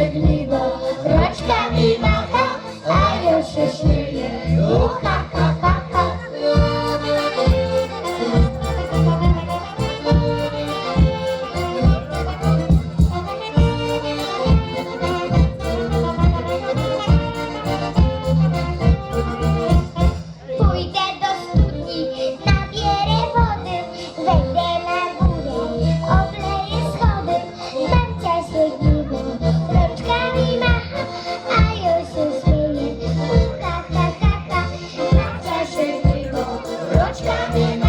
żegliwo, rączkami macha, a już się śni. praticamente.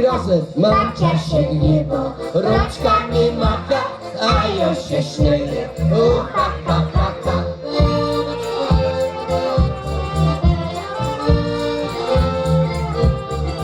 i razem. Macza się niebo, roczkami macha, a ja się śmieję